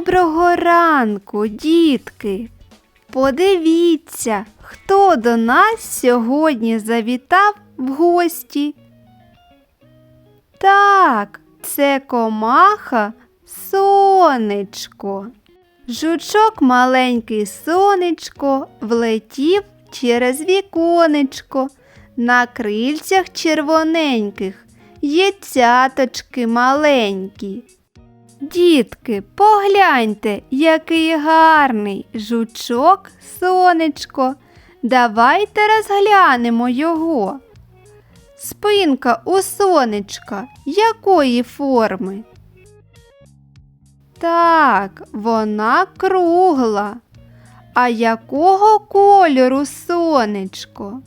Доброго ранку, дітки. Подивіться, хто до нас сьогодні завітав в гості. Так, це комаха сонечко. Жучок маленький сонечко влетів через віконечко. На крильцях червоненьких є цяточки маленькі. Дітки, погляньте, який гарний жучок сонечко. Давайте розглянемо його. Спинка у сонечка якої форми? Так, вона кругла. А якого кольору сонечко?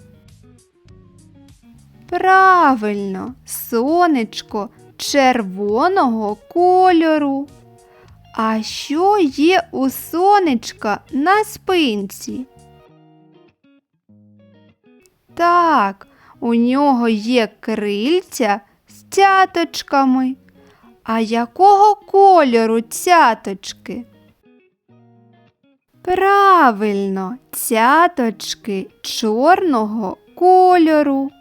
Правильно, сонечко червоного кольору. А що є у сонечка на спинці? Так, у нього є крильця з цяточками. А якого кольору цяточки? Правильно, цяточки чорного кольору.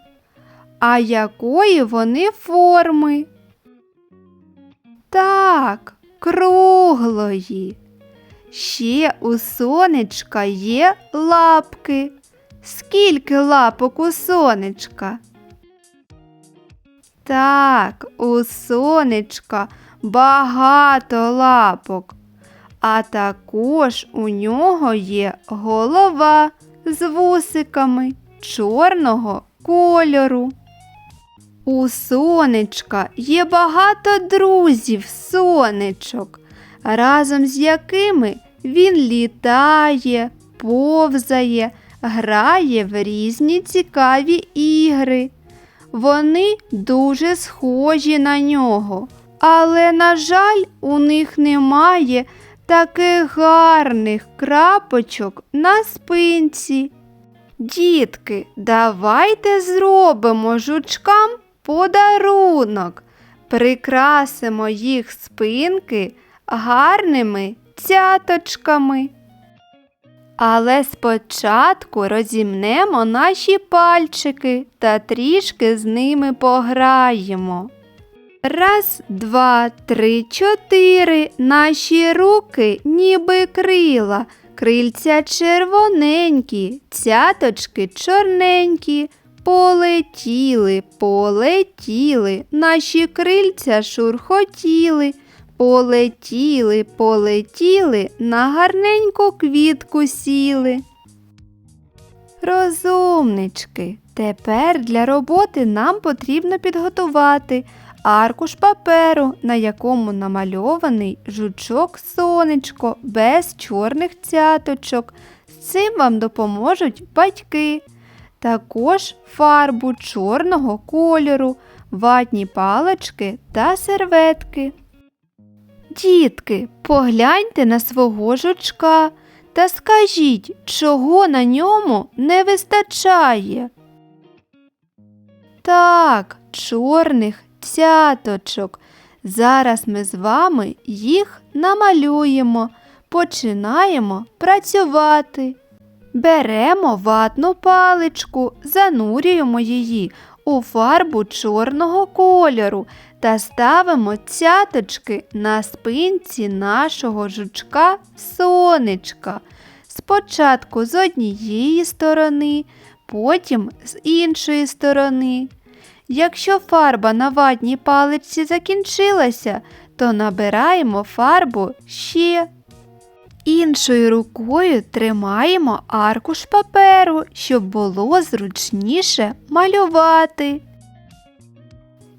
А якої вони форми? Так, круглої. Ще у сонечка є лапки. Скільки лапок у сонечка? Так, у сонечка багато лапок, а також у нього є голова з вусиками чорного кольору. У сонечка є багато друзів сонечок, разом з якими він літає, повзає, грає в різні цікаві ігри. Вони дуже схожі на нього, але, на жаль, у них немає таких гарних крапочок на спинці. Дітки, давайте зробимо жучкам подарунок, прикрасимо їх спинки гарними цяточками. Але спочатку розімнемо наші пальчики та трішки з ними пограємо. Раз, два, три, чотири. Наші руки ніби крила, крильця червоненькі, цяточки чорненькі. Полетіли, полетіли, наші крильця шурхотіли. Полетіли, полетіли, на гарненьку квітку сіли. Розумнички, тепер для роботи нам потрібно підготувати аркуш паперу, на якому намальований жучок сонечко без чорних цяточок. З цим вам допоможуть батьки. Також фарбу чорного кольору, ватні палички та серветки. Дітки, погляньте на свого жучка та скажіть, чого на ньому не вистачає. Так, чорних цяточок. Зараз ми з вами їх намалюємо, починаємо працювати. Беремо ватну паличку, занурюємо її у фарбу чорного кольору та ставимо цяточки на спинці нашого жучка сонечка. Спочатку з однієї сторони, потім з іншої сторони. Якщо фарба на ватній паличці закінчилася, то набираємо фарбу ще. Іншою рукою тримаємо аркуш паперу, щоб було зручніше малювати.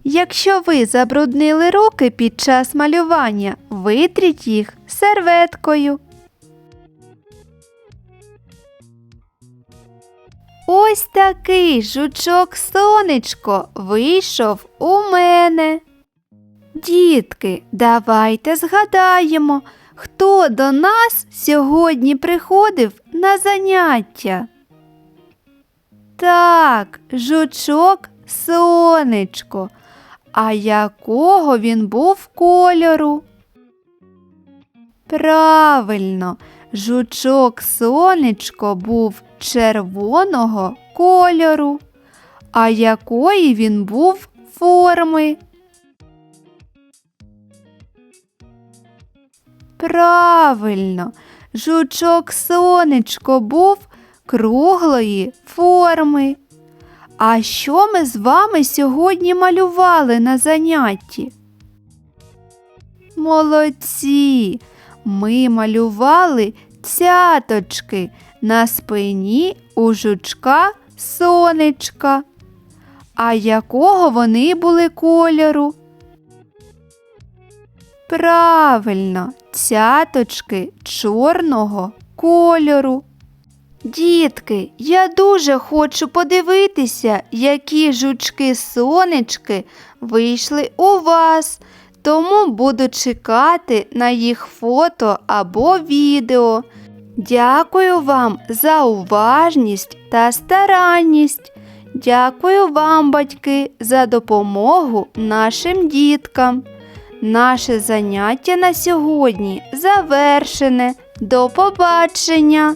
Якщо ви забруднили руки під час малювання, витріть їх серветкою. Ось такий жучок сонечко вийшов у мене. Дітки, давайте згадаємо, хто до нас сьогодні приходив на заняття. Так, жучок сонечко. А якого він був кольору? Правильно, жучок сонечко був червоного кольору. А якої він був форми? Правильно, жучок сонечко був круглої форми. А що ми з вами сьогодні малювали на занятті? Молодці! Ми малювали цяточки на спині у жучка сонечка. А якого вони були кольору? Правильно, цяточки чорного кольору. Дітки, я дуже хочу подивитися, які жучки-сонечки вийшли у вас, тому буду чекати на їх фото або відео. Дякую вам за уважність та старанність. Дякую вам, батьки, за допомогу нашим діткам. Наше заняття на сьогодні завершене. До побачення!